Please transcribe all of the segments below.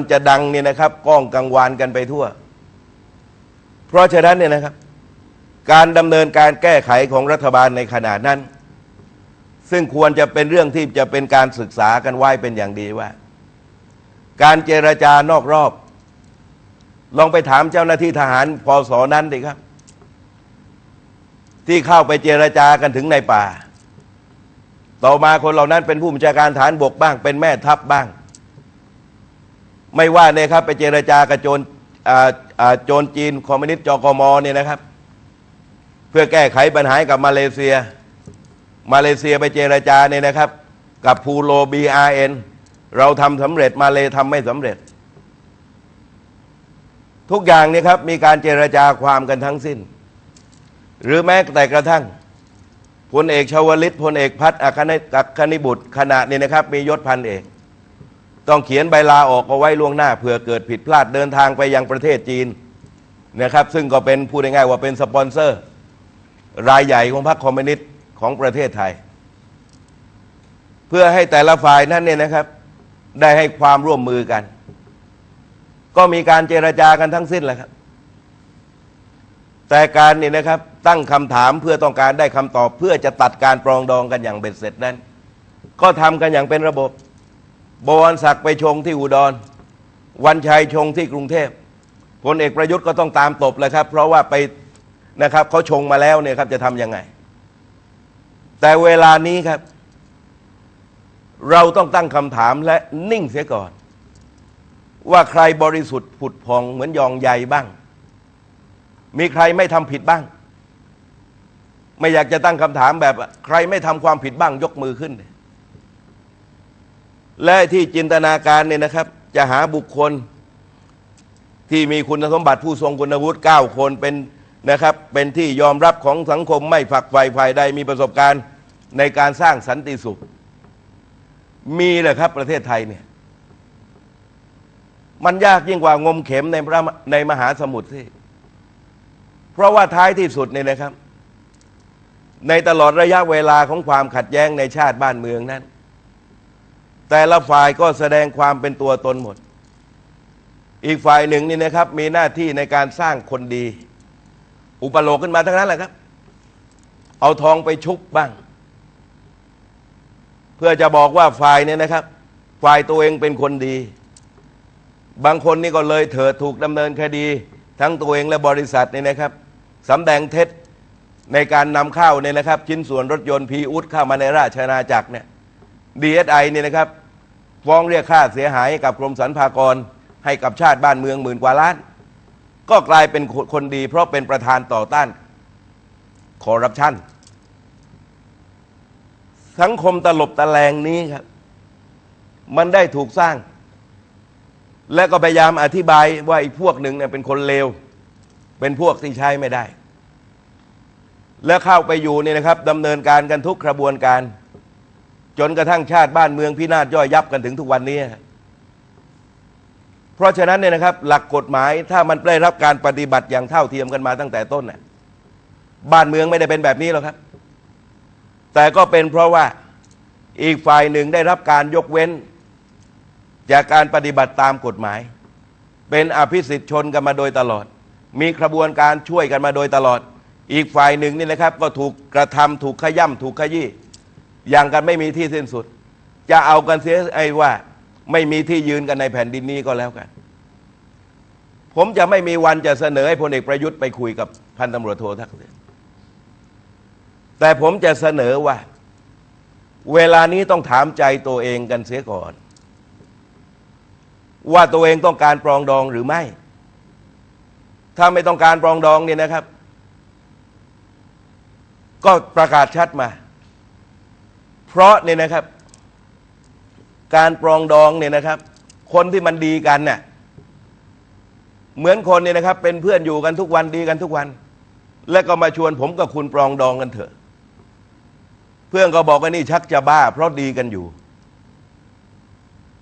มันจะดังเนี่ยนะครับก้องกังวานกันไปทั่ว เพราะฉะนั้นเนี่ยนะครับ การดำเนินการแก้ไขของรัฐบาลในขณะนั้น ซึ่งควรจะเป็นเรื่องที่จะเป็นการศึกษากันไว้เป็นอย่างดีว่า การเจรจานอกรอบ ลองไปถามเจ้าหน้าที่ทหารพอสอนั้นดิครับ ที่เข้าไปเจรจากันถึงในป่า ต่อมาคนเหล่านั้นเป็นผู้บัญชาการฐานบกบ้าง เป็นแม่ทัพบ้าง ไม่ว่าเนี่ยครับ ไปเจรจากับโจรโจรจีนคอมมิวนิสต์จกมเนี่ยนะครับ เพื่อแก้ไขปัญหากับมาเลเซีย มาเลเซียไปเจรจาเนี่ยนะครับ กับพูโล BRN เอ็นเราทำสำเร็จมาเลทำไม่สำเร็จ ทุกอย่างเนี่ยครับ มีการเจรจาความกันทั้งสิ้น หรือแม้แต่กระทั่งพลเอกชาวลิตพลเอกพัฒน์อัคนิอัคนิบุตรขณะนี้นะครับ มียศพันเอก ต้องเขียนใบลาออกเอาไว้ล่วงหน้าเผื่อเกิดผิดพลาดเดินทางไปยังประเทศจีนนะครับ ซึ่งก็เป็นพูดง่ายๆว่าเป็นสปอนเซอร์ รายใหญ่ของพรรคคอมมิวนิสต์ของประเทศไทย เพื่อให้แต่ละฝ่ายนั้นเนี่ยนะครับ ได้ให้ความร่วมมือกัน ก็มีการเจรจากันทั้งสิ้นแหละครับ แต่การนี่นะครับ ตั้งคำถามเพื่อต้องการได้คำตอบ เพื่อจะตัดการปรองดองกันอย่างเบ็ดเสร็จนั้น ก็ทำกันอย่างเป็นระบบ บวรศักดิ์ไปชงที่อุดร วันชัยชงที่กรุงเทพพลเอกประยุทธ์ก็ต้องตามตบเลยครับ เพราะว่าไปนะครับเขาชงมาแล้วเนี่ยครับจะทำยังไง แต่เวลานี้ครับ เราต้องตั้งคำถามและนิ่งเสียก่อน ว่าใครบริสุทธิ์ผุดพองเหมือนยองใยบ้าง มีใครไม่ทำผิดบ้าง ไม่อยากจะตั้งคำถามแบบ ใครไม่ทำความผิดบ้างยกมือขึ้น และที่จินตนาการเนี่ยนะครับ จะหาบุคคลที่มีคุณสมบัติผู้ทรงคุณวุฒิ9คนเป็นนะครับ เป็นที่ยอมรับของสังคมไม่ฝักใฝ่ฝ่ายใดมีประสบการณ์ในการสร้างสันติสุข มีเลยครับประเทศไทยเนี่ยมันยากยิ่งกว่างมเข็มในพระในมหาสมุทรที่เพราะว่าท้ายที่สุดเนี่ยนะครับ ในตลอดระยะเวลาของความขัดแย้งในชาติบ้านเมืองนั้น แต่ละฝ่ายก็แสดงความเป็นตัวตนหมด อีกฝ่ายหนึ่งนี่นะครับ มีหน้าที่ในการสร้างคนดี อุปโลกขึ้นมาทั้งนั้นแหละครับ เอาทองไปชุบบ้าง เพื่อจะบอกว่าฝ่ายเนี่ยนะครับ ฝ่ายตัวเองเป็นคนดี บางคนนี่ก็เลยเถิดถูกดำเนินคดี ทั้งตัวเองและบริษัทนี่นะครับสำแดงเท็จในการนำเข้าเนี่ยนะครับ ชิ้นส่วนรถยนต์พีอุดเข้ามาในราชอาณาจักรเนี่ยดีเอสไอเนี่ยนะครับ ฟ้องเรียกค่าเสียหายให้กับกรมสรรพากร ให้กับชาติบ้านเมืองหมื่นกว่าล้าน ก็กลายเป็นคนดี เพราะเป็นประธานต่อต้านคอร์รัปชันสังคมตลบตะแลงนี้ครับ มันได้ถูกสร้าง และก็พยายามอธิบายว่าอีกพวกหนึ่งเนี่ยเป็นคนเลว เป็นพวกที่ใช้ไม่ได้ แล้วเข้าไปอยู่เนี่ยนะครับดำเนินการกันทุกกระบวนการ จนกระทั่งชาติบ้านเมืองพินาศย่อยยับกันถึงทุกวันนี้ เพราะฉะนั้นเนี่ยนะครับ หลักกฎหมายถ้ามันได้รับการปฏิบัติอย่างเท่าเทียมกันมาตั้งแต่ต้นน่ะบ้านเมืองไม่ได้เป็นแบบนี้หรอกครับ แต่ก็เป็นเพราะว่าอีกฝ่ายหนึ่งได้รับการยกเว้น จากการปฏิบัติตามกฎหมาย เป็นอภิสิทธิชนกันมาโดยตลอด มีกระบวนการช่วยกันมาโดยตลอด อีกฝ่ายหนึ่งนี่นะครับ ก็ถูกกระทำถูกขย่ำถูกขยี้ อย่างกันไม่มีที่สิ้นสุด จะเอากันเสียไอ้ว่า ไม่มีที่ยืนกันในแผ่นดินนี้ก็แล้วกัน ผมจะไม่มีวันจะเสนอให้พลเอกประยุทธ์ไปคุยกับพันตำรวจโททักษิณแต่ผมจะเสนอว่า เวลานี้ต้องถามใจตัวเองกันเสียก่อน ว่าตัวเองต้องการปรองดองหรือไม่ ถ้าไม่ต้องการปรองดองเนี่ยนะครับ ก็ประกาศชัดมา เพราะเนี่ยนะครับ การปรองดองเนี่ยนะครับ คนที่มันดีกันเนี่ยเหมือนคนเนี่ยนะครับ เป็นเพื่อนอยู่กันทุกวันดีกันทุกวัน แล้วก็มาชวนผมกับคุณปรองดองกันเถอะ เพื่อนก็บอกว่านี่ชักจะบ้า เพราะดีกันอยู่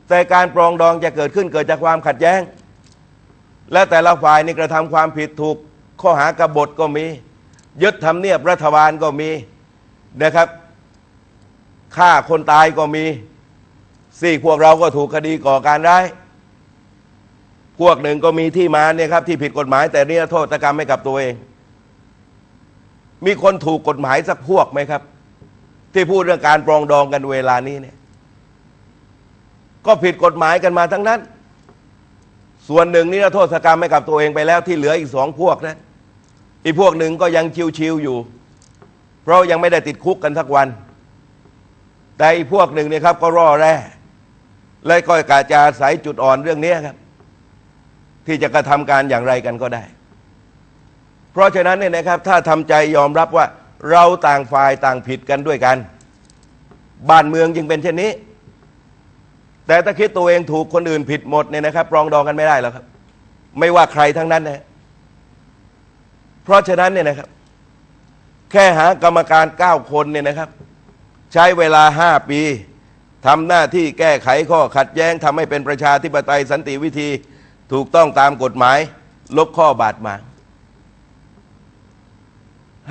แต่การปรองดองจะเกิดขึ้นเกิดจากความขัดแย้ง และแต่ละฝ่ายนี่กระทำความผิดถูก ข้อหากบฏก็มี ยึดทำเนียบรัฐบาลก็มีนะครับ ฆ่าคนตายก็มีสี่พวกเราก็ถูกคดีก่อการร้ายพวกหนึ่งก็มีที่มาเนี่ยครับ ที่ผิดกฎหมาย แต่เนี่ยโทษกรรมให้กับตัวเอง มีคนถูกกฎหมายสักพวกไหมครับ ที่พูดเรื่องการปรองดองกันเวลานี้เนี่ย ก็ผิดกฎหมายกันมาทั้งนั้น ส่วนหนึ่งนี่โทษกรรมให้กับตัวเองไปแล้วที่เหลืออีกสองพวกนะอีกพวกหนึ่งก็ยังชิวๆอยู่ เพราะยังไม่ได้ติดคุกกันสักวัน แต่อีกพวกหนึ่งเนี่ยครับ ก็ร่อแร่และก็กาจะอายจุดอ่อนเรื่องนี้ครับ ที่จะกระทำการอย่างไรกันก็ได้ เพราะฉะนั้นเนี่ยนะครับ ถ้าทำใจยอมรับว่า เราต่างฝ่ายต่างผิดกันด้วยกัน บ้านเมืองจึงเป็นเช่นนี้ แต่ถ้าคิดตัวเองถูกคนอื่นผิดหมดเนี่ยนะครับปรองดองกันไม่ได้หรอกครับ ไม่ว่าใครทั้งนั้นนะเพราะฉะนั้นเนี่ยนะครับ แค่หากรรมการเก้าคนเนี่ยนะครับ ใช้เวลาห้าปีทำหน้าที่แก้ไขข้อขัดแย้งทำให้เป็นประชาธิปไตยสันติวิธีถูกต้องตามกฎหมาย ลบข้อบาดหมาง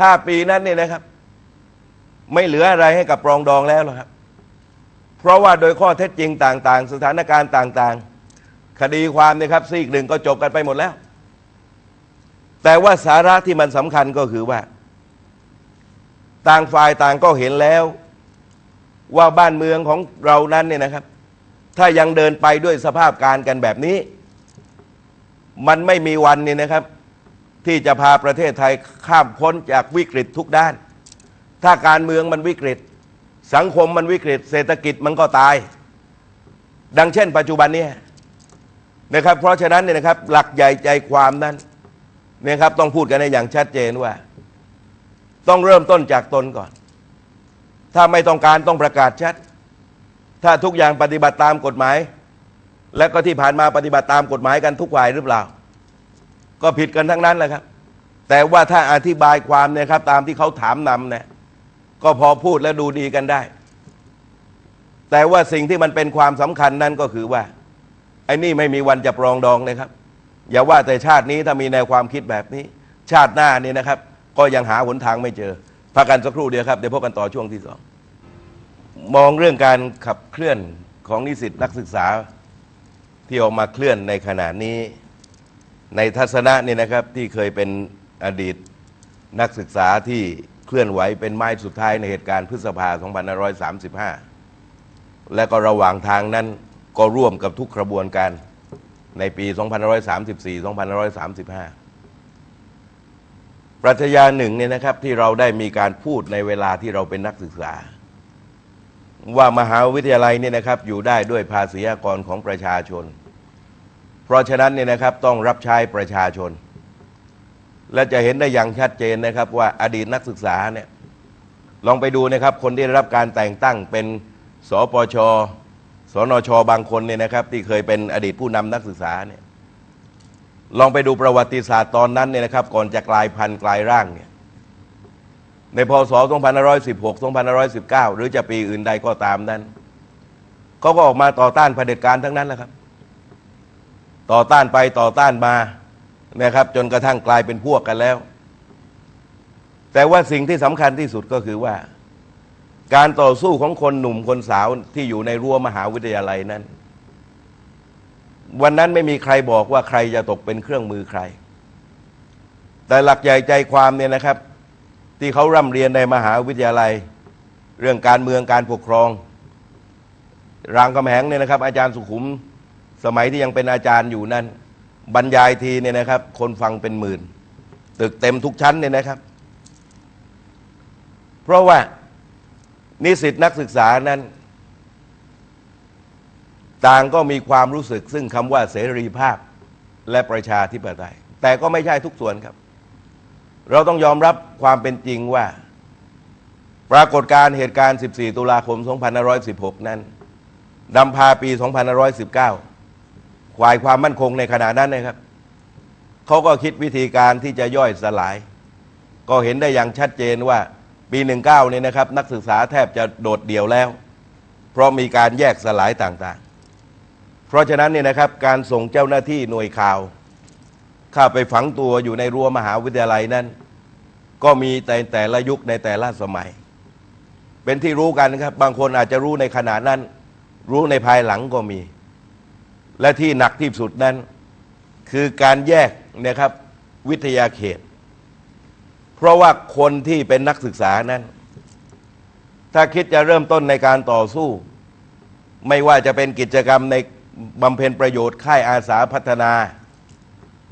ห้าปีนั้นเนี่ยนะครับ ไม่เหลืออะไรให้กับปรองดองแล้วหรอกครับ เพราะว่าโดยข้อเท็จจริงต่าง ๆ สถานการณ์ต่าง ๆ คดีความนี่ยครับซีกหนึ่งก็จบกันไปหมดแล้ว แต่ว่าสาระที่มันสำคัญก็คือว่า ต่างฝ่ายต่างก็เห็นแล้ว ว่าบ้านเมืองของเรานั้นเนี่ยนะครับ ถ้ายังเดินไปด้วยสภาพการกันแบบนี้ มันไม่มีวันเนี่ยนะครับ ที่จะพาประเทศไทยข้ามพ้นจากวิกฤตทุกด้าน ถ้าการเมืองมันวิกฤต สังคมมันวิกฤต เศรษฐกิจมันก็ตาย ดังเช่น ปัจจุบันเนี้นะครับ เพราะฉะนั้นเนี่ยนะครับ หลักใหญ่ใจความนั้นเนี่ยครับ ต้องพูดกันในอย่างชัดเจนว่า ต้องเริ่มต้นจากตนก่อน ถ้าไม่ต้องการต้องประกาศชัด ถ้าทุกอย่างปฏิบัติตามกฎหมาย และก็ที่ผ่านมาปฏิบัติตามกฎหมายกันทุกฝ่ายหรือเปล่า ก็ผิดกันทั้งนั้นแหละครับ แต่ว่าถ้าอธิบายความเนี่ยครับ ตามที่เขาถามนำเนี่ยก็พอพูดและดูดีกันได้ แต่ว่าสิ่งที่มันเป็นความสำคัญนั่นก็คือว่าไอ้นี่ไม่มีวันจะปรองดองเลยครับ อย่าว่าแต่ชาตินี้ถ้ามีแนวความคิดแบบนี้ ชาติหน้านี่นะครับ ก็ยังหาหนทางไม่เจอพักกันสักครู่เดียวครับ เดี๋ยวพบกันต่อช่วงที่สอง มองเรื่องการขับเคลื่อนของนิสิตนักศึกษาที่ออกมาเคลื่อนในขณะนี้ ในทัศนะนี่นะครับที่เคยเป็นอดีตนักศึกษาที่เคลื่อนไหวเป็นไม้สุดท้ายในเหตุการณ์พฤษภา 2535 และก็ระหว่างทางนั้นก็ร่วมกับทุกกระบวนการในปี 2534 2535 ปรัชญาหนึ่งเนี่ยนะครับที่เราได้มีการพูดในเวลาที่เราเป็นนักศึกษา ว่ามหาวิทยาลัยเนี่ยนะครับอยู่ได้ด้วยภาษีอากรของประชาชน เพราะฉะนั้นเนี่ยนะครับต้องรับใช้ประชาชน และจะเห็นได้อย่างชัดเจนนะครับว่าอดีตนักศึกษาเนี่ยลองไปดูนะครับคนที่ได้รับการแต่งตั้งเป็นสปชสนชบางคนเนี่ยนะครับที่เคยเป็นอดีตผู้นำนักศึกษาเนี่ยลองไปดูประวัติศาสตร์ตอนนั้นเนี่ยนะครับก่อนจะกลายพันธุ์กลายร่างเนี่ย ในพศ 2516 2519 หรือจะปีอื่นใดก็ตามนั้นเขาก็ออกมาต่อต้านเผด็จการทั้งนั้นแหละครับ ต่อต้านไปต่อต้านมานะครับ จนกระทั่งกลายเป็นพวกกันแล้ว แต่ว่าสิ่งที่สำคัญที่สุดก็คือว่า การต่อสู้ของคนหนุ่มคนสาวที่อยู่ในรั้วมหาวิทยาลัยนั้น วันนั้นไม่มีใครบอกว่าใครจะตกเป็นเครื่องมือใคร แต่หลักใหญ่ใจความเนี่ยนะครับ ที่เขาร่ำเรียนในมหาวิทยาลัย เรื่องการเมืองการปกครอง รางคำแหงเนี่ยนะครับ อาจารย์สุขุมสมัยที่ยังเป็นอาจารย์อยู่นั้นบรรยายทีเนี่ยนะครับ คนฟังเป็นหมื่น ตึกเต็มทุกชั้นเนี่ยนะครับ เพราะว่านิสิตนักศึกษานั้น ต่างก็มีความรู้สึกซึ่งคำว่าเสรีภาพและประชาธิปไตย แต่ก็ไม่ใช่ทุกส่วนครับ เราต้องยอมรับความเป็นจริงว่า ปรากฏการณ์เหตุการณ์ 14 ตุลาคม 2516 นั้นนำพาปี 2519ควายความมั่นคงในขณะนั้นนะครับ เขาก็คิดวิธีการที่จะย่อยสลาย ก็เห็นได้อย่างชัดเจนว่าปี 19 เนี่ยนะครับ นักศึกษาแทบจะโดดเดี่ยวแล้ว เพราะมีการแยกสลายต่างๆ เพราะฉะนั้นเนี่ยนะครับการส่งเจ้าหน้าที่หน่วยข่าว เข้าไปฝังตัวอยู่ในรั้วมหาวิทยาลัยนั้น ก็มีแต่แต่ละยุคในแต่ละสมัย เป็นที่รู้กันนะครับ บางคนอาจจะรู้ในขณะนั้น รู้ในภายหลังก็มี และที่หนักที่สุดนั้น คือการแยกนะครับวิทยาเขต เพราะว่าคนที่เป็นนักศึกษานั้น ถ้าคิดจะเริ่มต้นในการต่อสู้ ไม่ว่าจะเป็นกิจกรรมในบำเพ็ญประโยชน์ค่ายอาสาพัฒนา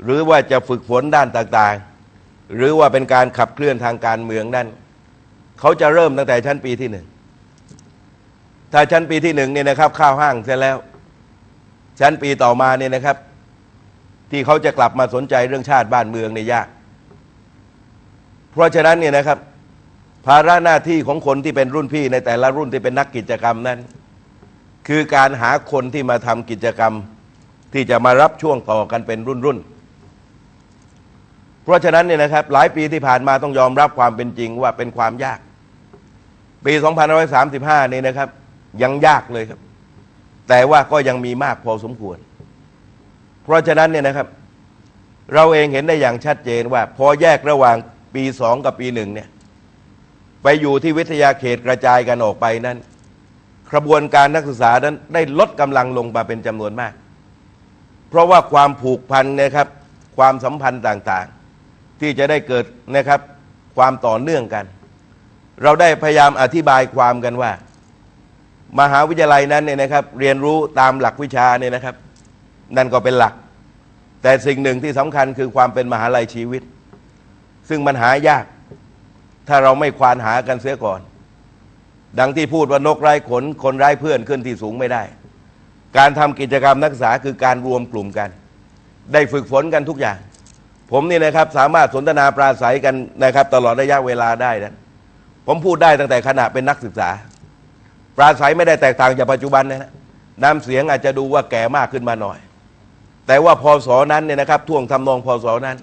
หรือว่าจะฝึกฝนด้านต่างๆ หรือว่าเป็นการขับเคลื่อนทางการเมืองนั่นเขาจะเริ่มตั้งแต่ชั้นปีที่หนึ่งถ้าชั้นปีที่หนึ่งเนี่ยนะครับข้าวห้างเสร็จแล้ว ชั้นปีต่อมาเนี่ยนะครับ ที่เขาจะกลับมาสนใจเรื่องชาติบ้านเมืองเนี่ยยาก เพราะฉะนั้นเนี่ยนะครับ ภาระหน้าที่ของคนที่เป็นรุ่นพี่ในแต่ละรุ่นที่เป็นนักกิจกรรมนั้น คือการหาคนที่มาทำกิจกรรม ที่จะมารับช่วงต่อกันเป็นรุ่นรุ่นๆ เพราะฉะนั้นเนี่ยนะครับหลายปีที่ผ่านมาต้องยอมรับความเป็นจริงว่าเป็นความยาก ปี 2535 นี่นะครับ ยังยากเลยครับ แต่ว่าก็ยังมีมากพอสมควร เพราะฉะนั้นเนี่ยนะครับ เราเองเห็นได้อย่างชัดเจนว่า พอแยกระหว่างปีสองกับปีหนึ่งเนี่ยไปอยู่ที่วิทยาเขตกระจายกันออกไปนั้นกระบวนการนักศึกษานั้นได้ลดกำลังลงมาเป็นจำนวนมาก เพราะว่าความผูกพันนะครับ ความสัมพันธ์ต่าง ที่จะได้เกิดนะครับความต่อเนื่องกัน เราได้พยายามอธิบายความกันว่า มหาวิทยาลัยนั้นเนี่ยนะครับ เรียนรู้ตามหลักวิชาเนี่ยนะครับ นั่นก็เป็นหลัก แต่สิ่งหนึ่งที่สำคัญคือความเป็นมหาลัยชีวิต ซึ่งมันหายาก ถ้าเราไม่ควานหากันเสียก่อน ดังที่พูดว่านกไร้ขน คนไร้เพื่อนขึ้นที่สูงไม่ได้ การทำกิจกรรมนักศึกษาคือการรวมกลุ่มกัน ได้ฝึกฝนกันทุกอย่าง ผมนี่นะครับสามารถสนทนาปราศัยกันนะครับ ตลอดระยะเวลาได้นะผมพูดได้ตั้งแต่ขณะเป็นนักศึกษา ปราศัยไม่ได้แตกต่างจากปัจจุบันนะน้ำเสียงอาจจะดูว่าแก่มากขึ้นมาหน่อย แต่ว่าพศนั้นเนี่ยนะครับท่วงทำนองพศนั้น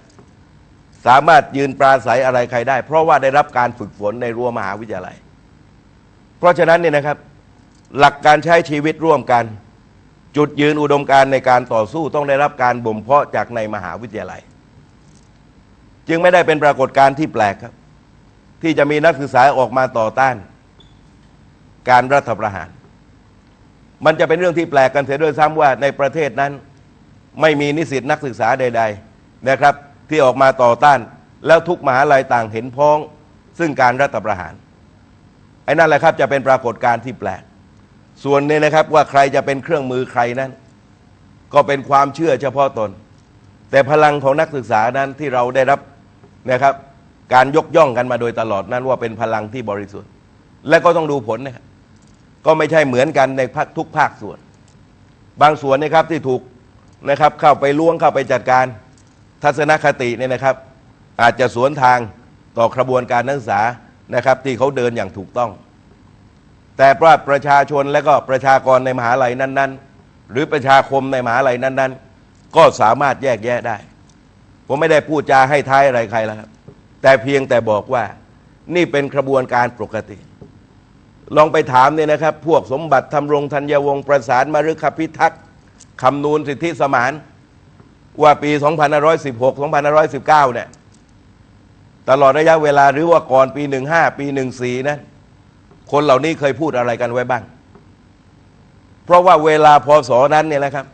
สามารถยืนปราศัยอะไรใครได้ เพราะว่าได้รับการฝึกฝนในรั้วมหาวิทยาลัย เพราะฉะนั้นเนี่ยนะครับ หลักการใช้ชีวิตร่วมกัน จุดยืนอุดมการณ์ในการต่อสู้ต้องได้รับการบ่มเพาะจากในมหาวิทยาลัย จึงไม่ได้เป็นปรากฏการณ์ที่แปลกครับ ที่จะมีนักศึกษาออกมาต่อต้าน การรัฐประหาร มันจะเป็นเรื่องที่แปลกกันเสียด้วยซ้ำว่าในประเทศนั้น ไม่มีนิสิตนักศึกษาใด ๆนะครับ ที่ออกมาต่อต้าน แล้วทุกมหาลัยต่างเห็นพ้อง ซึ่งการรัฐประหารไอ้นั่นแหละครับจะเป็นปรากฏการณ์ที่แปลก ส่วนนี้นะครับว่าใครจะเป็นเครื่องมือใครนั้น ก็เป็นความเชื่อเฉพาะตน แต่พลังของนักศึกษานั้นที่เราได้รับ นะครับ การยกย่องกันมาโดยตลอดนั้นว่าเป็นพลังที่บริสุทธิ์ และก็ต้องดูผลนะครับก็ไม่ใช่เหมือนกันในภาคทุกภาคส่วน บางส่วนนะครับที่ถูกนะครับเข้าไปล่วงเข้าไปจัดการทัศนคติเนี่ยนะครับ อาจจะสวนทางต่อกระบวนการนักศึกษานะครับ ที่เขาเดินอย่างถูกต้อง แต่ว่าประชาชนและก็ประชากรในมหาลัยนั้น ๆ หรือประชาคมในมหาลัยนั้น ๆ ก็สามารถแยกแยะได้ ผมไม่ได้พูดจาให้ท้ายอะไรใครแล้วครับ แต่เพียงแต่บอกว่า นี่เป็นกระบวนการปกติ ลองไปถามเนี่ยนะครับ พวกสมบัติทำรงธัญวงศ์ประสานมารุคพิทักษ์คำนูนสิทธิสมาน ว่าปี 2516 2519 เนี่ย ตลอดระยะเวลาหรือว่าก่อนปี 15 ปี 14นั้นคนเหล่านี้เคยพูดอะไรกันไว้บ้าง เพราะว่าเวลาพศนั้นเนี่ยนะครับ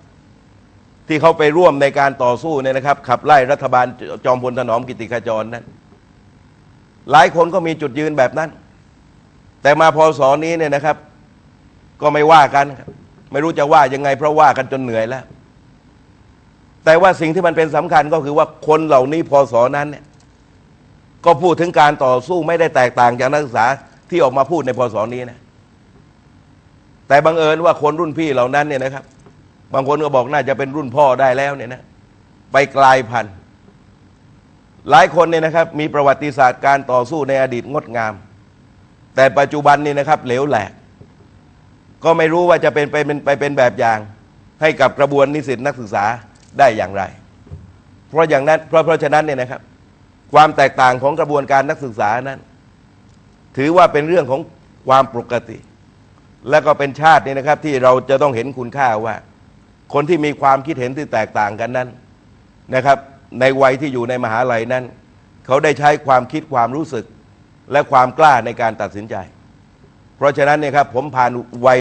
ที่เขาไปร่วมในการต่อสู้เนี่ยนะครับ ขับไล่รัฐบาลจอมพลถนอมกิติขจรนั้น หลายคนก็มีจุดยืนแบบนั้น แต่มาพศนี้เนี่ยนะครับ ก็ไม่ว่ากัน ไม่รู้จะว่ายังไงเพราะว่ากันจนเหนื่อยแล้ว แต่ว่าสิ่งที่มันเป็นสำคัญก็คือว่าคนเหล่านี้พศนั้นเนี่ยก็พูดถึงการต่อสู้ไม่ได้แตกต่างจากนักศึกษาที่ออกมาพูดในพศนี้นะแต่บังเอิญว่าคนรุ่นพี่เหล่านั้นเนี่ยนะครับ บางคนก็บอกน่าจะเป็นรุ่นพ่อได้แล้วเนี่ยนะไปกลายพันธุ์ หลายคนเนี่ยนะครับ มีประวัติศาสตร์การต่อสู้ในอดีตงดงาม แต่ปัจจุบันนี่นะครับ เหลวแหลก ก็ไม่รู้ว่าจะเป็นไปเป็นไปเป็นแบบอย่าง ให้กับกระบวนนิสิตนักศึกษาได้อย่างไร เพราะอย่างนั้นเพราะเพราะฉะนั้นเนี่ยนะครับ ความแตกต่างของกระบวนการนักศึกษานั้น ถือว่าเป็นเรื่องของความปกติ และก็เป็นชาตินี่นะครับ ที่เราจะต้องเห็นคุณค่าว่า คนที่มีความคิดเห็นที่แตกต่างกันนั้นนะครับ ในวัยที่อยู่ในมหาลัยนั้น เขาได้ใช้ความคิดความรู้สึกและความกล้าในการตัดสินใจ เพราะฉะนั้นเนี่ยครับผมผ่านวัย